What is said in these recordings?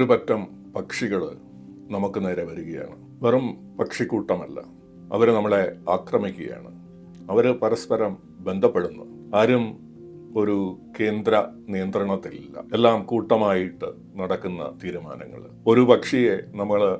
ഒരു പറ്റം പക്ഷികൾ നമുക്ക് നേരെ വരികയാണ്. വെറും പക്ഷിക്കൂട്ടമല്ല. അവർ നമ്മളെ ആക്രമിക്കുകയാണ്. അവർ പരസ്പരം ബന്ധപ്പെടുന്നു. ആരും ഒരു കേന്ദ്ര നിയന്ത്രണത്തിലില്ല. എല്ലാം കൂട്ടമായിട്ട് നടക്കുന്ന തീരുമാനങ്ങൾ ഒരു പക്ഷിയെ നമ്മൾ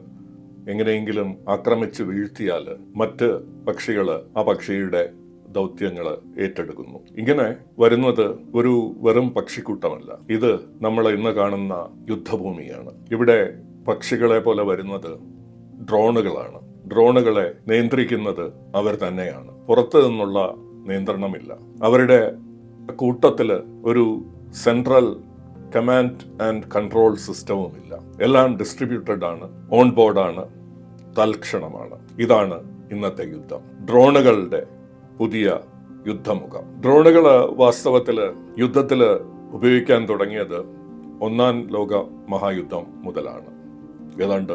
എങ്ങനെയെങ്കിലും ആക്രമിച്ച് വീഴ്ത്തിയാൽ മറ്റ് പക്ഷികൾ ആ പക്ഷിയുടെ ദൗത്യങ്ങൾ ഏറ്റെടുക്കുന്നു. ഇങ്ങനെ വരുന്നത് ഒരു വെറും പക്ഷിക്കൂട്ടമല്ല. ഇത് നമ്മൾ ഇന്ന് കാണുന്ന യുദ്ധഭൂമിയാണ്. ഇവിടെ പക്ഷികളെ പോലെ വരുന്നത് ഡ്രോണുകളാണ്. ഡ്രോണുകളെ നിയന്ത്രിക്കുന്നത് അവർ തന്നെയാണ്. പുറത്തു നിന്നുള്ള നിയന്ത്രണമില്ല. അവരുടെ കൂട്ടത്തിൽ ഒരു സെൻട്രൽ കമാൻഡ് ആൻഡ് കൺട്രോൾ സിസ്റ്റവും ഇല്ല എല്ലാം ഡിസ്ട്രിബ്യൂട്ടഡ് ആണ് ഓൺ ബോർഡാണ് തൽക്ഷണമാണ്. ഇതാണ് ഇന്നത്തെ യുദ്ധം. ഡ്രോണുകളുടെ പുതിയ യുദ്ധമുഖം. ഡ്രോണുകൾ വാസ്തവത്തിൽ യുദ്ധത്തിൽ ഉപയോഗിക്കാൻ തുടങ്ങിയത് ഒന്നാം ലോക മഹായുദ്ധം മുതലാണ്. ഏതാണ്ട്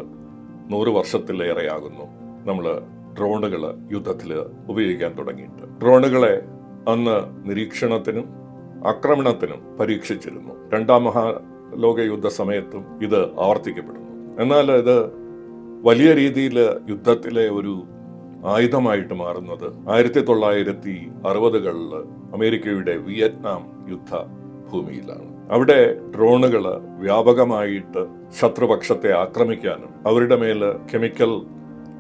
നൂറ് വർഷത്തിലേറെയാകുന്നു നമ്മൾ ഡ്രോണുകൾ യുദ്ധത്തിൽ ഉപയോഗിക്കാൻ തുടങ്ങിയിട്ട്. ഡ്രോണുകളെ അന്ന് നിരീക്ഷണത്തിനും ആക്രമണത്തിനും പരീക്ഷിച്ചിരുന്നു. രണ്ടാം മഹാലോക യുദ്ധ സമയത്തും ഇത് ആവർത്തിക്കപ്പെടുന്നു. എന്നാൽ ഇത് വലിയ രീതിയിൽ യുദ്ധത്തിലെ ഒരു ആയുധമായിട്ട് മാറുന്നത്. ആയിരത്തി തൊള്ളായിരത്തി അറുപതുകളിൽ അമേരിക്കയുടെ വിയറ്റ്നാം യുദ്ധ ഭൂമിയിലാണ് അവിടെ ഡ്രോണുകൾ വ്യാപകമായിട്ട് ശത്രുപക്ഷത്തെ ആക്രമിക്കാനും അവരുടെ മേൽ കെമിക്കൽ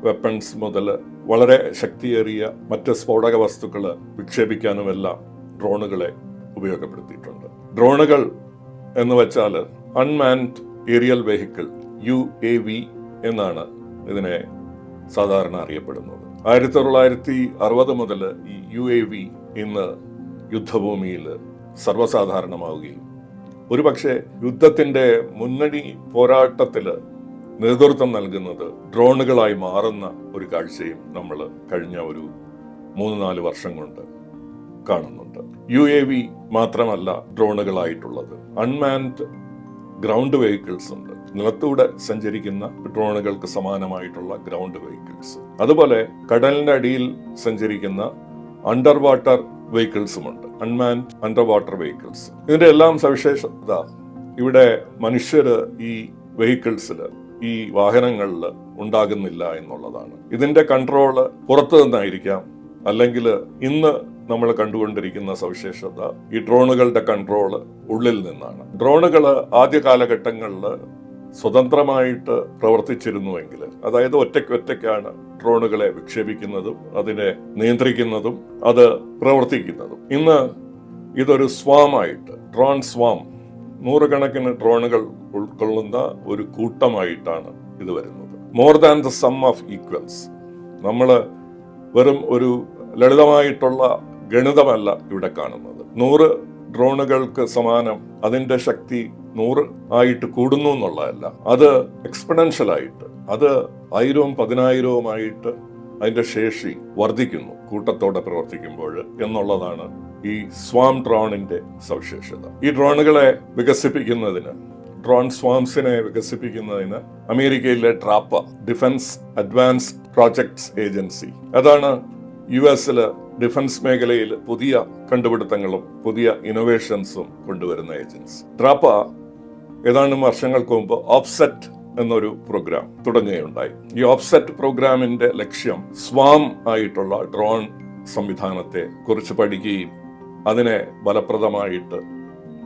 വെപ്പൺസ് മുതൽ വളരെ ശക്തിയേറിയ മറ്റ് സ്ഫോടക വസ്തുക്കൾ വിക്ഷേപിക്കാനുമെല്ലാം ഡ്രോണുകളെ ഉപയോഗപ്പെടുത്തിയിട്ടുണ്ട്. ഡ്രോണുകൾ എന്ന് വെച്ചാൽ unmanned aerial vehicle U A V എന്നാണ് ഇതിനെ സാധാരണ അറിയപ്പെടുന്നത്. ആയിരത്തി തൊള്ളായിരത്തി അറുപത് മുതൽ ഈ യു എ വി ഇന്ന് യുദ്ധഭൂമിയിൽ സർവസാധാരണമാവുകയും ഒരുപക്ഷെ യുദ്ധത്തിന്റെ മുന്നണി പോരാട്ടത്തിൽ നേതൃത്വം നൽകുന്നത് ഡ്രോണുകളായി മാറുന്ന ഒരു കാഴ്ചയും നമ്മൾ കഴിഞ്ഞ ഒരു മൂന്ന് നാല് വർഷം കൊണ്ട് കാണുന്നുണ്ട്. യു എ വി മാത്രമല്ല ഡ്രോണുകളായിട്ടുള്ളത്. അൺമാൻഡ് ഗ്രൗണ്ട് വെഹിക്കിൾസ് ഉണ്ട്. നിലത്തൂടെ സഞ്ചരിക്കുന്ന ഡ്രോണുകൾക്ക് സമാനമായിട്ടുള്ള ഗ്രൗണ്ട് വെഹിക്കിൾസ് അതുപോലെ കടലിന്റെ അടിയിൽ സഞ്ചരിക്കുന്ന അണ്ടർ വാട്ടർ വെഹിക്കിൾസുമുണ്ട് അൺമാൻഡ് അണ്ടർ വാട്ടർ വെഹിക്കിൾസ് ഇതിന്റെ എല്ലാം സവിശേഷത ഇവിടെ മനുഷ്യര് ഈ വെഹിക്കിൾസിൽ ഈ വാഹനങ്ങളിൽ ഉണ്ടാകുന്നില്ല എന്നുള്ളതാണ്. ഇതിന്റെ കൺട്രോൾ പുറത്തു നിന്നായിരിക്കാം. അല്ലെങ്കിൽ ഇന്ന് നമ്മൾ കണ്ടുകൊണ്ടിരിക്കുന്ന സവിശേഷത ഈ ഡ്രോണുകളുടെ കൺട്രോൾ ഉള്ളിൽ നിന്നാണ്. ഡ്രോണുകൾ ആദ്യ കാലഘട്ടങ്ങളിൽ സ്വതന്ത്രമായിട്ട് പ്രവർത്തിച്ചിരുന്നുവെങ്കിൽ അതായത് ഒറ്റയ്ക്ക് ഒറ്റയ്ക്കാണ് ഡ്രോണുകളെ വിക്ഷേപിക്കുന്നതും അതിനെ നിയന്ത്രിക്കുന്നതും അത് പ്രവർത്തിക്കുന്നതും. ഇന്ന് ഇതൊരു സ്വാമായിട്ട് ഡ്രോൺ സ്വാം നൂറുകണക്കിന് ഡ്രോണുകൾ ഉൾക്കൊള്ളുന്ന ഒരു കൂട്ടമായിട്ടാണ് ഇത് വരുന്നത്. More than the sum of equals നമ്മൾ വെറും ഒരു ലളിതമായിട്ടുള്ള ഗണിതമല്ല ഇവിടെ കാണുന്നത്. നൂറ് ഡ്രോണുകൾക്ക് സമാനം അതിന്റെ ശക്തി നൂറ് ആയിട്ട് കൂടുന്നു എന്നുള്ളതല്ല. അത് എക്സ്പെണൻഷ്യൽ ആയിട്ട് അത് ആയിരവും പതിനായിരവുമായിട്ട് അതിന്റെ ശേഷി വർദ്ധിക്കുന്നു കൂട്ടത്തോടെ പ്രവർത്തിക്കുമ്പോൾ എന്നുള്ളതാണ് ഈ സ്വാം ഡ്രോണിന്റെ സവിശേഷത. ഈ ഡ്രോണുകളെ വികസിപ്പിക്കുന്നതിന് ഡ്രോൺ സ്വാംസിനെ വികസിപ്പിക്കുന്നതിന് അമേരിക്കയിലെ DARPA defence advanced projects agency അതാണ് യു എസിൽ ഡിഫൻസ് മേഖലയിൽ പുതിയ കണ്ടുപിടുത്തങ്ങളും പുതിയ ഇന്നോവേഷൻസും കൊണ്ടുവരുന്ന ഏജൻസി ഡ്രാപ്പ ഏതാനും വർഷങ്ങൾക്ക് മുമ്പ് ഓഫ്സെറ്റ് എന്നൊരു പ്രോഗ്രാം തുടങ്ങുകയുണ്ടായി. ഈ ഓഫ്സെറ്റ് പ്രോഗ്രാമിന്റെ ലക്ഷ്യം സ്വാം ആയിട്ടുള്ള ഡ്രോൺ സംവിധാനത്തെ കുറിച്ച് പഠിക്കുകയും അതിനെ ഫലപ്രദമായിട്ട്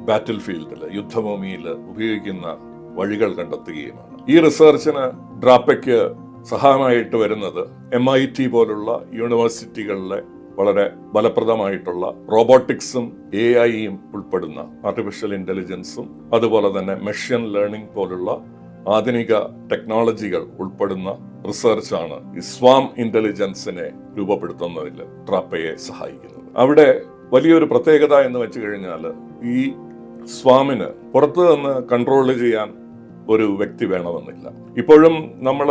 ബാറ്റിൽ ഫീൽഡിൽ യുദ്ധഭൂമിയിൽ ഉപയോഗിക്കുന്ന വഴികൾ കണ്ടെത്തുകയുമാണ്. ഈ റിസർച്ചിന് ഡ്രാപ്പയ്ക്ക് സഹായമായിട്ട് വരുന്നത് എം ഐ ടി പോലുള്ള യൂണിവേഴ്സിറ്റികളിലെ വളരെ ഫലപ്രദമായിട്ടുള്ള റോബോട്ടിക്സും എ ഐയും ഉൾപ്പെടുന്ന ആർട്ടിഫിഷ്യൽ ഇന്റലിജൻസും അതുപോലെ തന്നെ മെഷീൻ ലേണിംഗ് പോലുള്ള ആധുനിക ടെക്നോളജികൾ ഉൾപ്പെടുന്ന റിസർച്ചാണ് ഇസ്വാം സ്വാം ഇന്റലിജൻസിനെ രൂപപ്പെടുത്തുന്നതിൽ ട്രാപ്പയെ സഹായിക്കുന്നത്. അവിടെ വലിയൊരു പ്രത്യേകത എന്ന് വെച്ച് കഴിഞ്ഞാൽ ഈ സ്വാമിന് പുറത്തു നിന്ന് കൺട്രോൾ ചെയ്യാൻ ഒരു വ്യക്തി വേണമെന്നില്ല. ഇപ്പോഴും നമ്മൾ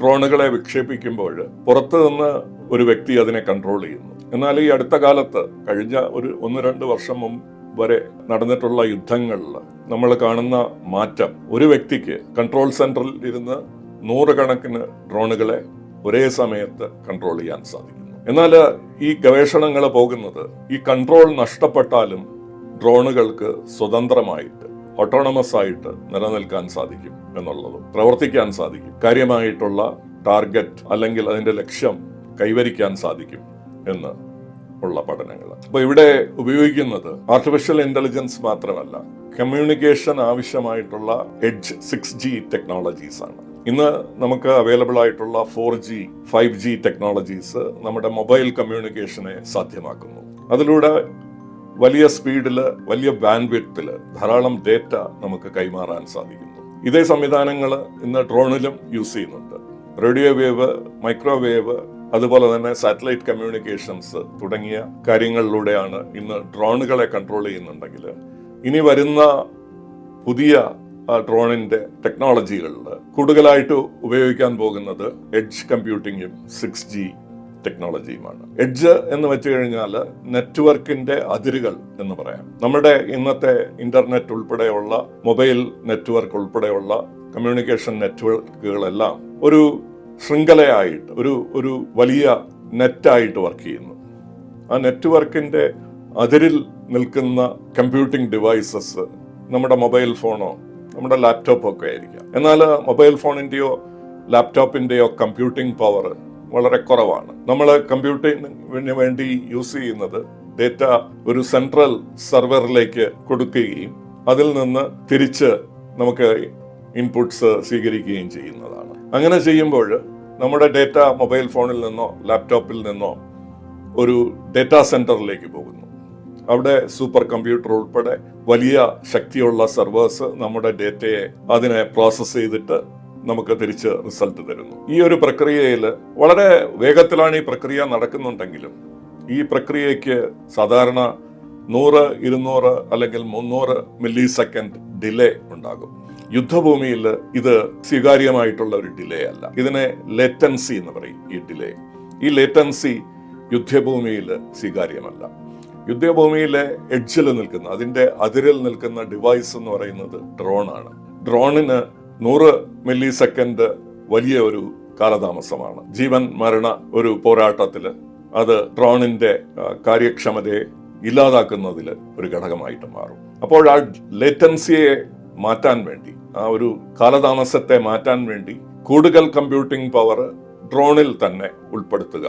ഡ്രോണുകളെ വിക്ഷേപിക്കുമ്പോൾ പുറത്തു നിന്ന് ഒരു വ്യക്തി അതിനെ കൺട്രോൾ ചെയ്യുന്നു. എന്നാൽ ഈ അടുത്ത കാലത്ത് കഴിഞ്ഞ ഒരു ഒന്ന് രണ്ട് വർഷം മുമ്പ് വരെ നടന്നിട്ടുള്ള യുദ്ധങ്ങളിൽ നമ്മൾ കാണുന്ന മാറ്റം. ഒരു വ്യക്തിക്ക് കൺട്രോൾ സെന്ററിൽ ഇരുന്ന് നൂറുകണക്കിന് ഡ്രോണുകളെ ഒരേ സമയത്ത് കൺട്രോൾ ചെയ്യാൻ സാധിക്കുന്നു. എന്നാൽ ഈ ഗവേഷണങ്ങൾ പോകുന്നത് ഈ കൺട്രോൾ നഷ്ടപ്പെട്ടാലും ഡ്രോണുകൾക്ക് സ്വതന്ത്രമായിട്ട് ഓട്ടോണമസ് ആയിട്ട് നിലനിൽക്കാൻ സാധിക്കും എന്നുള്ളതും പ്രവർത്തിക്കാൻ സാധിക്കും. കാര്യമായിട്ടുള്ള ടാർഗറ്റ് അല്ലെങ്കിൽ അതിന്റെ ലക്ഷ്യം കൈവരിക്കാൻ സാധിക്കും. എന്ന് ഉള്ള പഠനങ്ങൾ. അപ്പോൾ ഇവിടെ ഉപയോഗിക്കുന്നത് ആർട്ടിഫിഷ്യൽ ഇന്റലിജൻസ് മാത്രമല്ല കമ്മ്യൂണിക്കേഷൻ ആവശ്യമായിട്ടുള്ള എഡ്ജ് സിക്സ് ജി ടെക്നോളജീസ് ആണ്. ഇന്ന് നമുക്ക് അവൈലബിൾ ആയിട്ടുള്ള four G five G technologies നമ്മുടെ മൊബൈൽ കമ്മ്യൂണിക്കേഷനെ സാധ്യമാക്കുന്നു. അതിലൂടെ വലിയ സ്പീഡിൽ വലിയ ബാൻഡ്വിഡ്ത്തിൽ ധാരാളം ഡേറ്റ നമുക്ക് കൈമാറാൻ സാധിക്കുന്നു. ഇതേ സംവിധാനങ്ങൾ ഇന്ന് ഡ്രോണിലും യൂസ് ചെയ്യുന്നുണ്ട്. റേഡിയോ വേവ് മൈക്രോവേവ് അതുപോലെ തന്നെ സാറ്റലൈറ്റ് കമ്മ്യൂണിക്കേഷൻസ് തുടങ്ങിയ കാര്യങ്ങളിലൂടെയാണ് ഇന്ന് ഡ്രോണുകളെ കൺട്രോൾ ചെയ്യുന്നുണ്ടെങ്കിൽ ഇനി വരുന്ന പുതിയ ഡ്രോണിന്റെ ടെക്നോളജികളിൽ കൂടുതലായിട്ട് ഉപയോഗിക്കാൻ പോകുന്നത് എഡ്ജ് കമ്പ്യൂട്ടിങ്ങും സിക്സ് ജി ടെക്നോളജിയുമാണ് എഡ്ജ് എന്ന് വെച്ച് കഴിഞ്ഞാൽ നെറ്റ്വർക്കിന്റെ അതിരുകൾ എന്ന് പറയാം. നമ്മുടെ ഇന്നത്തെ ഇന്റർനെറ്റ് ഉൾപ്പെടെയുള്ള മൊബൈൽ നെറ്റ്വർക്ക് ഉൾപ്പെടെയുള്ള കമ്മ്യൂണിക്കേഷൻ നെറ്റ്വർക്കുകളെല്ലാം ഒരു ശൃംഖലയായിട്ട് ഒരു ഒരു വലിയ നെറ്റായിട്ട് വർക്ക് ചെയ്യുന്നു. ആ നെറ്റ്വർക്കിന്റെ അതിരിൽ നിൽക്കുന്ന കമ്പ്യൂട്ടിംഗ് ഡിവൈസസ് നമ്മുടെ മൊബൈൽ ഫോണോ നമ്മുടെ ലാപ്ടോപ്പോ ഒക്കെ ആയിരിക്കാം. എന്നാൽ മൊബൈൽ ഫോണിന്റെയോ ലാപ്ടോപ്പിന്റെയോ കമ്പ്യൂട്ടിംഗ് പവർ വളരെ കുറവാണ്. നമ്മൾ കമ്പ്യൂട്ടിങ്ങിന് വേണ്ടി യൂസ് ചെയ്യുന്നത് ഡേറ്റ ഒരു സെൻട്രൽ സെർവറിലേക്ക് കൊടുക്കുകയും അതിൽ നിന്ന് തിരിച്ച് നമുക്ക് ഇൻപുട്സ് സ്വീകരിക്കുകയും ചെയ്യുന്നതാണ്. അങ്ങനെ ചെയ്യുമ്പോൾ നമ്മുടെ ഡേറ്റ മൊബൈൽ ഫോണിൽ നിന്നോ ലാപ്ടോപ്പിൽ നിന്നോ ഒരു ഡേറ്റാ സെന്ററിലേക്ക് പോകുന്നു. അവിടെ സൂപ്പർ കമ്പ്യൂട്ടർ ഉൾപ്പെടെ വലിയ ശക്തിയുള്ള സെർവേഴ്സ് നമ്മുടെ ഡേറ്റയെ അതിനെ പ്രോസസ്സ് ചെയ്തിട്ട് നമുക്ക് തിരിച്ച് റിസൾട്ട് തരുന്നു. ഈ ഒരു പ്രക്രിയയിൽ വളരെ വേഗത്തിലാണ് ഈ പ്രക്രിയ നടക്കുന്നുണ്ടെങ്കിലും ഈ പ്രക്രിയയ്ക്ക് സാധാരണ നൂറ് ഇരുന്നൂറ് അല്ലെങ്കിൽ മുന്നൂറ് മില്ലി സെക്കൻഡ് ഡിലേ ഉണ്ടാകും. യുദ്ധഭൂമിയിൽ ഇത് സ്വീകാര്യമായിട്ടുള്ള ഒരു ഡിലേ അല്ല. ഇതിനെ ലേറ്റൻസി എന്ന് പറയും ഈ ഡിലേ. ഈ ലേറ്റൻസി യുദ്ധഭൂമിയിൽ സ്വീകാര്യമല്ല. യുദ്ധഭൂമിയിലെ എഡ്ജിൽ നിൽക്കുന്ന അതിന്റെ അതിരിൽ നിൽക്കുന്ന ഡിവൈസ് എന്ന് പറയുന്നത് ഡ്രോൺ ആണ് ഡ്രോണിന് നൂറ് മില്ലി സെക്കൻഡ് വലിയ ഒരു കാലതാമസമാണ്. ജീവൻ മരണ ഒരു പോരാട്ടത്തിൽ അത് ഡ്രോണിന്റെ കാര്യക്ഷമതയെ ഇല്ലാതാക്കുന്നതിൽ ഒരു ഘടകമായിട്ട് മാറും. അപ്പോൾ ആ ലേറ്റൻസിയെ മാറ്റാൻ വേണ്ടി ആ ഒരു കാലതാമസത്തെ മാറ്റാൻ വേണ്ടി കൂടുതൽ കമ്പ്യൂട്ടിംഗ് പവർ ഡ്രോണിൽ തന്നെ ഉൾപ്പെടുത്തുക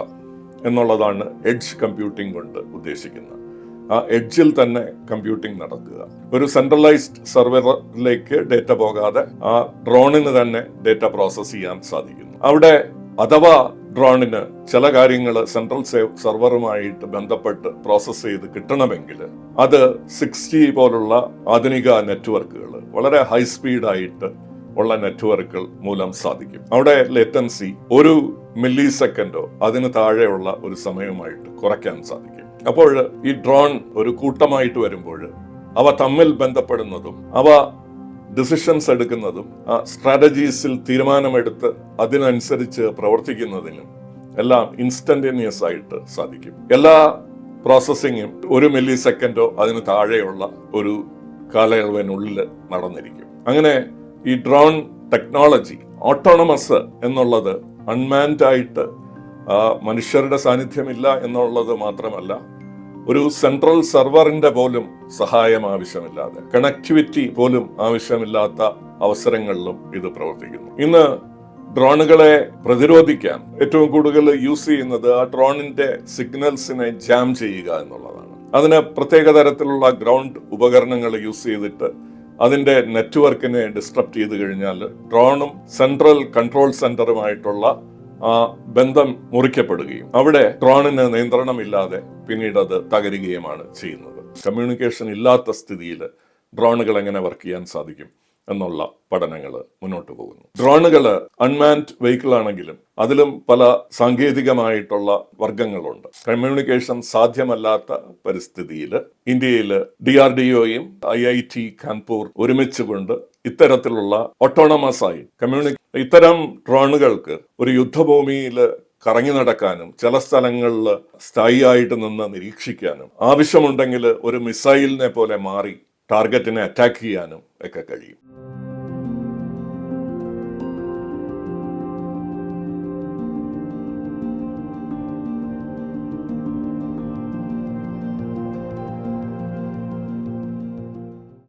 എന്നുള്ളതാണ് എഡ്ജ് കമ്പ്യൂട്ടിംഗ് കൊണ്ട് ഉദ്ദേശിക്കുന്നത്. ആ എഡ്ജിൽ തന്നെ കമ്പ്യൂട്ടിംഗ് നടക്കുക. ഒരു സെൻട്രലൈസ്ഡ് സെർവറിലേക്ക് ഡേറ്റ പോകാതെ ആ ഡ്രോണിന് തന്നെ ഡേറ്റ പ്രോസസ് ചെയ്യാൻ സാധിക്കുന്നു. അവിടെ അഥവാ ഡ്രോണിന് ചില കാര്യങ്ങൾ സെൻട്രൽ സെർവറുമായിട്ട് ബന്ധപ്പെട്ട് പ്രോസസ്സ് ചെയ്ത് കിട്ടണമെങ്കിൽ അത് സിക്സ് ജി പോലുള്ള ആധുനിക നെറ്റ്വർക്കുകൾ വളരെ ഹൈ സ്പീഡായിട്ട് ഉള്ള നെറ്റ്വർക്കുകൾ മൂലം സാധിക്കും. അവിടെ ലേറ്റൻസി ഒരു മില്ലി സെക്കൻഡോ അതിന് താഴെയുള്ള ഒരു സമയമായിട്ട് കുറയ്ക്കാൻ സാധിക്കും. അപ്പോൾ ഈ ഡ്രോൺ ഒരു കൂട്ടമായിട്ട് വരുമ്പോൾ അവ തമ്മിൽ ബന്ധപ്പെടുന്നതും അവ ഡിസിഷൻസ് എടുക്കുന്നതും ആ സ്ട്രാറ്റജീസിൽ തീരുമാനമെടുത്ത് അതിനനുസരിച്ച് പ്രവർത്തിക്കുന്നതിനും എല്ലാം ഇൻസ്റ്റന്റേനിയസ് ആയിട്ട് സാധിക്കും. എല്ലാ പ്രോസസ്സിങ്ങും ഒരു മില്ലി സെക്കൻഡോ അതിന് താഴെയുള്ള ഒരു കാലയളവിനുള്ളിൽ നടന്നിരിക്കും. അങ്ങനെ ഈ ഡ്രോൺ ടെക്നോളജി ഓട്ടോണമസ് എന്നുള്ളത് അൺമാൻഡ് ആയിട്ട് മനുഷ്യരുടെ സാന്നിധ്യമില്ല എന്നുള്ളത് മാത്രമല്ല ഒരു സെൻട്രൽ സെർവറിന്റെ പോലും സഹായം ആവശ്യമില്ലാതെ കണക്ടിവിറ്റി പോലും ആവശ്യമില്ലാത്ത അവസരങ്ങളിലും ഇത് പ്രവർത്തിക്കുന്നു. ഇന്ന് ഡ്രോണുകളെ പ്രതിരോധിക്കാൻ ഏറ്റവും കൂടുതൽ യൂസ് ചെയ്യുന്നത് ആ ഡ്രോണിന്റെ സിഗ്നൽസിനെ ജാം ചെയ്യുക എന്നുള്ളതാണ്. അതിന് പ്രത്യേക തരത്തിലുള്ള ഗ്രൗണ്ട് ഉപകരണങ്ങൾ യൂസ് ചെയ്തിട്ട് അതിന്റെ നെറ്റ്വർക്കിനെ ഡിസ്ട്രപ്റ്റ് ചെയ്ത് കഴിഞ്ഞാൽ ഡ്രോണും സെൻട്രൽ കൺട്രോൾ സെന്ററുമായിട്ടുള്ള ആ ബന്ധം മുറിക്കപ്പെടുകയും അവിടെ ട്രോണിന് നിയന്ത്രണമില്ലാതെ പിന്നീട് അത് തകരുകയുമാണ് ചെയ്യുന്നത്. കമ്മ്യൂണിക്കേഷൻ ഇല്ലാത്ത സ്ഥിതിയിൽ ഡ്രോണുകൾ എങ്ങനെ വർക്ക് ചെയ്യാൻ സാധിക്കും എന്നുള്ള പഠനങ്ങൾ മുന്നോട്ട് പോകുന്നു. ഡ്രോണുകൾ അൺമാൻഡ് വെഹിക്കിൾ ആണെങ്കിലും അതിലും പല സാങ്കേതികമായിട്ടുള്ള വർഗങ്ങളുണ്ട് കമ്മ്യൂണിക്കേഷൻ സാധ്യമല്ലാത്ത പരിസ്ഥിതിയിൽ ഇന്ത്യയിൽ ഡി ആർ ഡി ഒയും ഐ ഐ ടി കാൺപൂർ ഒരുമിച്ചുകൊണ്ട് ഇത്തരത്തിലുള്ള ഓട്ടോണമസ് ആയി കമ്മ്യൂണി ഇത്തരം ഡ്രോണുകൾക്ക് ഒരു യുദ്ധഭൂമിയിൽ കറങ്ങി നടക്കാനും ചില സ്ഥലങ്ങളിൽ സ്ഥായിയായിട്ട് നിന്ന് നിരീക്ഷിക്കാനും ആവശ്യമുണ്ടെങ്കിൽ ഒരു മിസൈലിനെ പോലെ മാറി ടാർഗറ്റിനെ അറ്റാക്ക് ചെയ്യാനും ഒക്കെ കഴിയും.